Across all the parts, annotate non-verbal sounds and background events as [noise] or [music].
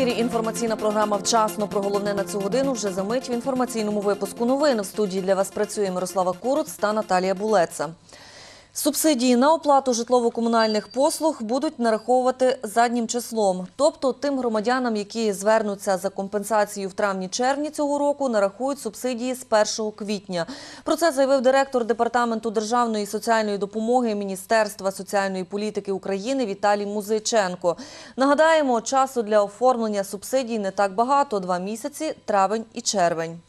Ефірі інформаційна програма вчасно про головне на цю годину. Вже за мить в інформаційному випуску новин в студії для вас працює Мирослава Куруц та Наталія Булеца. Субсидії на оплату житлово-комунальних послуг будуть нараховувати заднім числом, тобто тим громадянам, які звернуться за компенсацією в травні-червні цього року, нарахують субсидії з 1 квітня. Про це заявив директор департаменту державної соціальної допомоги Міністерства соціальної політики України Віталій Музиченко. Нагадаємо, часу для оформлення субсидій не так багато два місяці травень і червень.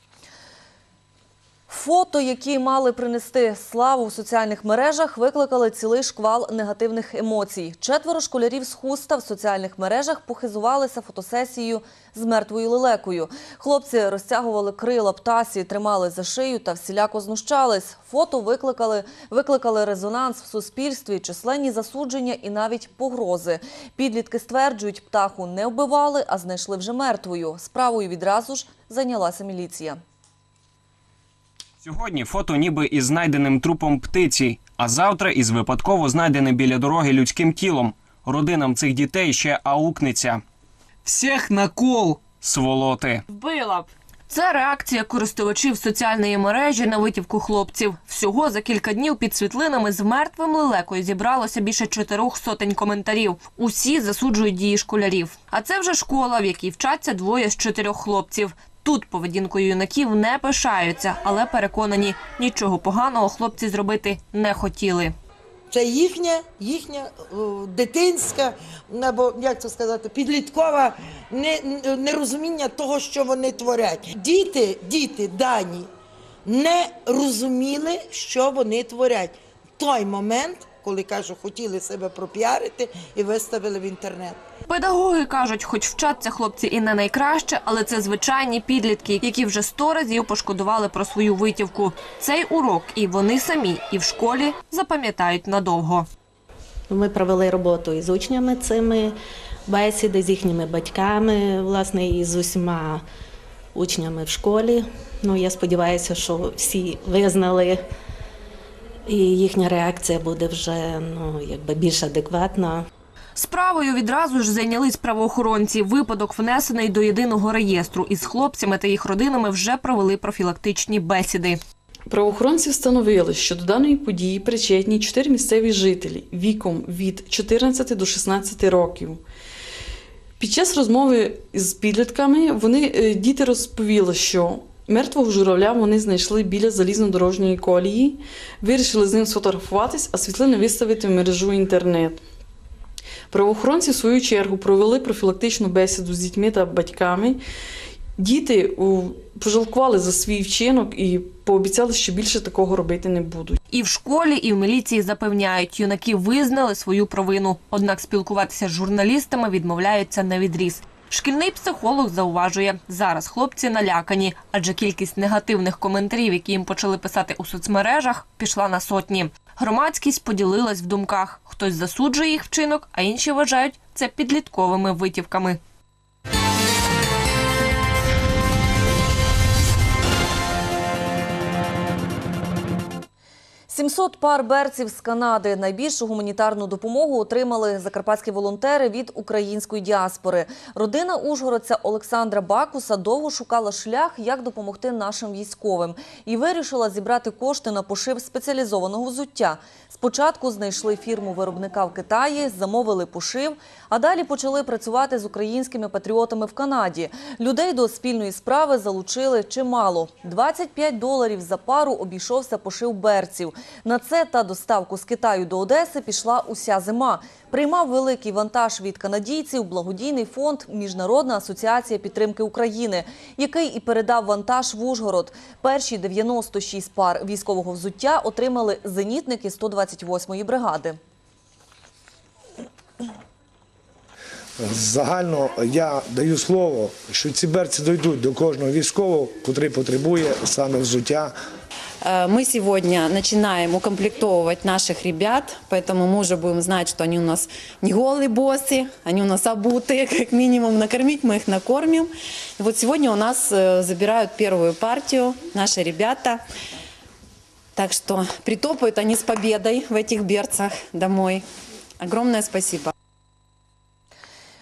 Фото, які мали принести славу в соціальних мережах, викликали цілий шквал негативних емоцій. Четверо школярів з хуста в соціальних мережах похизувалися фотосесією з мертвою лелекою. Хлопці розтягували крила птасі, тримали за шию та всіляко знущались. Фото викликали, викликали резонанс в суспільстві, численні засудження і навіть погрози. Підлітки стверджують, птаху не вбивали, а знайшли вже мертвою. Справою відразу ж зайнялася міліція. Сьогодні фото ніби із знайденим трупом птиці, а завтра із випадково знайденим біля дороги людським тілом. Родинам цих дітей ще аукнеться. Всіх на кол. Сволоти. Вбила б. Це реакція користувачів соціальної мережі на витівку хлопців. Всього за кілька днів під світлинами з мертвим лелекою зібралося більше чотирьох сотень коментарів. Усі засуджують дії школярів. А це вже школа, в якій вчаться двоє з чотирьох хлопців. Тут поведінкою юнаків не пишаються, але переконані, нічого поганого хлопці зробити не хотіли. Це їхня, їхня о, дитинська, або як це сказати, підліткова нерозуміння того, що вони творять. Діти, діти дані не розуміли, що вони творять. Той момент, коли кажу, хотіли себе пропіарити і виставили в інтернет. Педагоги кажуть, хоч вчаться хлопці і не найкраще, але це звичайні підлітки, які вже сто разів пошкодували про свою витівку. Цей урок і вони самі, і в школі запам'ятають надовго. Ми провели роботу із учнями цими бесіди, з їхніми батьками, власне, і з усіма учнями в школі. Ну, я сподіваюся, що всі визнали, і їхня реакція буде вже ну, якби більш адекватна. Справою відразу ж зайнялись правоохоронці. Випадок внесений до єдиного реєстру. Із хлопцями та їх родинами вже провели профілактичні бесіди. Правоохоронці встановили, що до даної події причетні чотири місцеві жителі віком від 14 до 16 років. Під час розмови з підлітками вони е, діти розповіли, що мертвого журавля вони знайшли біля залізнодорожньої колії, вирішили з ним сфотографуватись, а світлини виставити в мережу інтернет. Правоохоронці, в свою чергу, провели профілактичну бесіду з дітьми та батьками. Діти пожалкували за свій вчинок і пообіцяли, що більше такого робити не будуть. І в школі, і в міліції запевняють, юнаки визнали свою провину. Однак спілкуватися з журналістами відмовляються на відріз. Шкільний психолог зауважує, зараз хлопці налякані, адже кількість негативних коментарів, які їм почали писати у соцмережах, пішла на сотні. Громадськість поділилась в думках. Хтось засуджує їх вчинок, а інші вважають це підлітковими витівками. – 700 пар берців з Канади. Найбільшу гуманітарну допомогу отримали закарпатські волонтери від української діаспори. Родина ужгородця Олександра Бакуса довго шукала шлях, як допомогти нашим військовим, і вирішила зібрати кошти на пошив спеціалізованого взуття. Спочатку знайшли фірму виробника в Китаї, замовили пошив, а далі почали працювати з українськими патріотами в Канаді. Людей до спільної справи залучили чимало. 25 доларів за пару обійшовся пошив берців. На це та доставку з Китаю до Одеси пішла уся зима. Приймав великий вантаж від канадійців благодійний фонд Міжнародна асоціація підтримки України, який і передав вантаж в Ужгород. Перші 96 пар військового взуття отримали зенітники 128-ї бригади. Загально я даю слово, що ці берці дійдуть до кожного військового, котрий потребує саме взуття. Э, Мы сегодня начинаем укомплектовывать наших ребят, поэтому мы уже будем знать, что они у нас не голые боссы, они у нас обутые, [laughs] как минимум накормить мы их накормим. И вот сегодня у нас э, забирают первую партию наши ребята. Так что притопают они с победой в этих берцах домой. Огромное спасибо.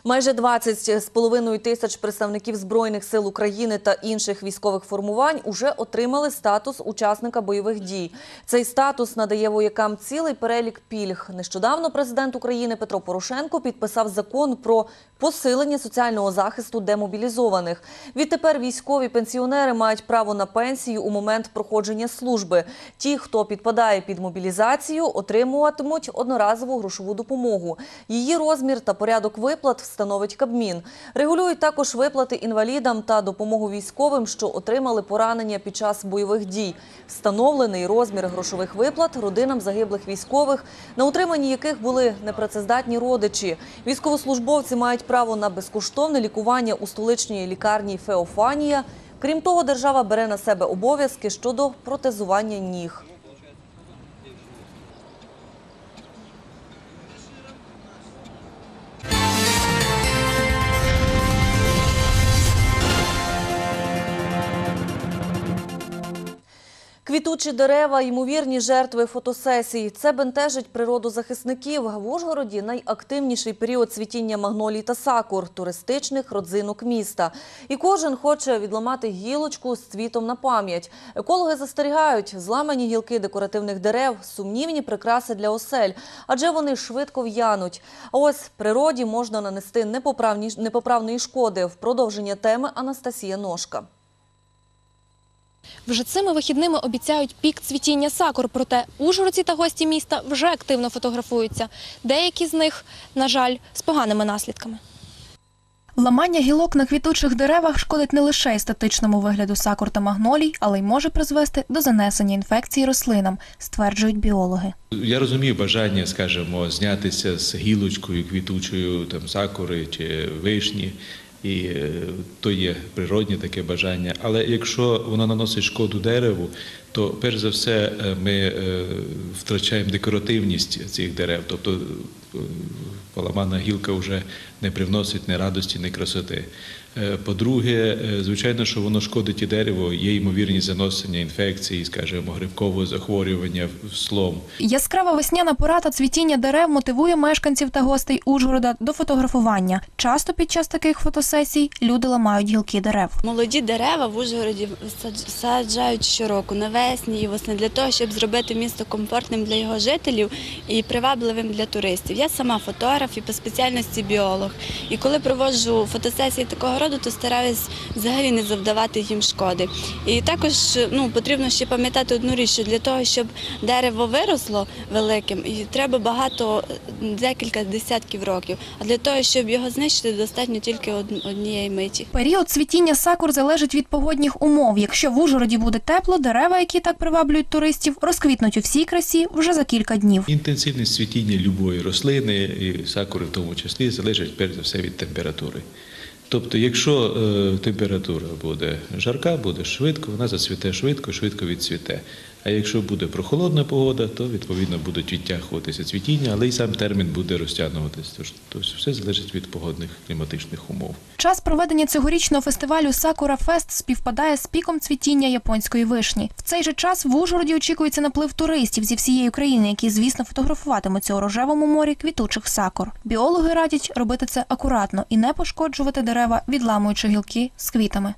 Майже 20 з половиною тисяч представників Збройних сил України та інших військових формувань уже отримали статус учасника бойових дій. Цей статус надає воякам цілий перелік пільг. Нещодавно президент України Петро Порошенко підписав закон про посилення соціального захисту демобілізованих. Відтепер військові пенсіонери мають право на пенсію у момент проходження служби. Ті, хто підпадає під мобілізацію, отримуватимуть одноразову грошову допомогу. Її розмір та порядок виплат встановить Кабмін. Регулюють також виплати інвалідам та допомогу військовим, що отримали поранення під час бойових дій. Встановлений розмір грошових виплат родинам загиблих військових, на утриманні яких були непрацездатні родичі. Військовослужбовці мають право на безкоштовне лікування у столичній лікарні Феофанія. Крім того, держава бере на себе обов'язки щодо протезування ніг. Квітучі дерева, ймовірні жертви фотосесій. Це бентежить природозахисників. В Ужгороді найактивніший період цвітіння магнолій та сакур, туристичних родзинок міста. І кожен хоче відламати гілочку з цвітом на пам'ять. Екологи застерігають, зламані гілки декоративних дерев – сумнівні прикраси для осель, адже вони швидко в'януть. А ось природі можна нанести непоправні, непоправної шкоди. В продовження теми Анастасія Ножка. Вже цими вихідними обіцяють пік цвітіння сакур, проте ужгородці та гості міста вже активно фотографуються. Деякі з них, на жаль, з поганими наслідками. Ламання гілок на квітучих деревах шкодить не лише естетичному вигляду сакур та магнолій, але й може призвести до занесення інфекцій рослинам, стверджують біологи. Я розумію бажання, скажімо, знятися з гілочкою квітучою там сакури чи вишні. І е, то є природнє таке бажання. Але якщо воно наносить шкоду дереву, то перш за все е, ми е, втрачаємо декоративність цих дерев. Тобто поламана гілка вже не привносить ні радості, ні красоти. Е, По-друге, е, звичайно, що воно шкодить і дерево, є ймовірність заносення інфекцій, скажімо, грибкового захворювання в слом. Яскрава весняна пора та цвітіння дерев мотивує мешканців та гостей Ужгорода до фотографування. Часто під час таких фотосесій люди ламають гілки дерев. Молоді дерева в Ужгороді садж- саджають щороку навесні і восени для того, щоб зробити місто комфортним для його жителів і привабливим для туристів. Я сама фотограф і по спеціальності біолог. І коли проводжу фотосесії такого роду, то стараюсь взагалі не завдавати їм шкоди. І також ну, потрібно ще пам'ятати одну річ, що для того, щоб дерево виросло великим, і треба багато, декілька десятків років. А для того, щоб його знищити, достатньо тільки од- однієї миті. Період цвітіння сакур залежить від погодних умов. Якщо в Ужгороді буде тепло, дерева, які так приваблюють туристів, розквітнуть у всій красі вже за кілька днів. Інтенсивність цвітіння любої рослини, і сакури в тому числі, залежить перш за все від температури. Тобто, якщо е, температура буде жарка, буде швидко, вона зацвіте швидко, швидко відцвіте. А якщо буде прохолодна погода, то відповідно будуть відтягуватися цвітіння, але й сам термін буде розтягнуватися. Тобто все залежить від погодних кліматичних умов. Час проведення цьогорічного фестивалю Сакура Фест співпадає з піком цвітіння японської вишні. В цей же час в Ужгороді очікується наплив туристів зі всієї країни, які, звісно, фотографуватимуться у рожевому морі квітучих сакур. Біологи радять робити це акуратно і не пошкоджувати дерева, відламуючи гілки з квітами.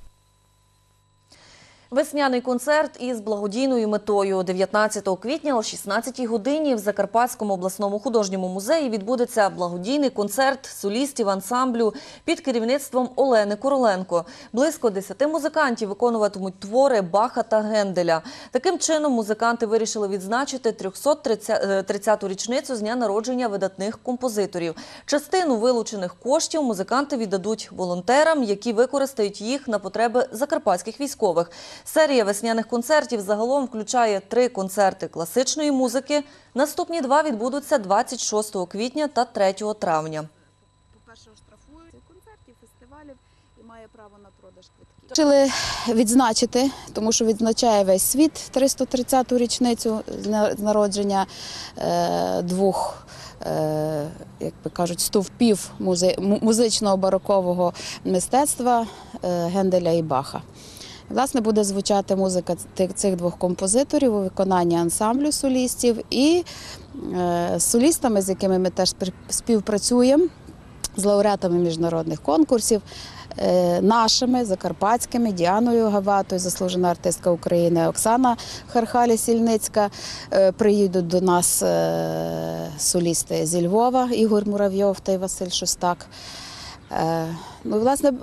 Весняний концерт із благодійною метою 19 квітня о 16 годині в Закарпатському обласному художньому музеї відбудеться благодійний концерт солістів ансамблю під керівництвом Олени Короленко. Близько 10 музикантів виконуватимуть твори Баха та Генделя. Таким чином музиканти вирішили відзначити 330-ту річницю з дня народження видатних композиторів. Частину вилучених коштів музиканти віддадуть волонтерам, які використають їх на потреби закарпатських військових. Серія весняних концертів загалом включає три концерти класичної музики. Наступні два відбудуться 26 квітня та 3 травня. по-перше, штрафують концертів, фестивалів і має право на продаж квитків. Вирішили відзначити, тому що відзначає весь світ 330-ту річницю з народження е, двох, е, як би кажуть, стовпів музи- музичного барокового мистецтва е, Генделя і Баха. Власне, буде звучати музика цих двох композиторів у виконанні ансамблю солістів і е, солістами, з якими ми теж спів- співпрацюємо. з лауреатами міжнародних конкурсів, е, нашими закарпатськими Діаною Гаватою, заслужена артистка України Оксана Хархалі-Сільницька. Е, Приїдуть до нас солісти зі Львова, Ігор Муравйов та Василь Шостак. Е, Ну, власне, е,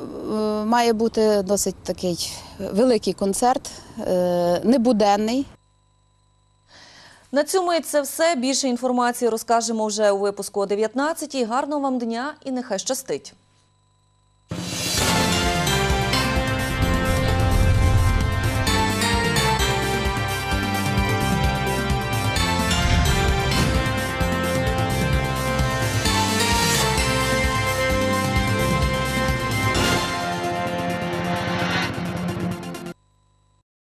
має бути досить такий великий концерт, е, небуденний, На цьому і це все. Більше інформації розкажемо вже у випуску о 19-й. Гарного вам дня і нехай щастить.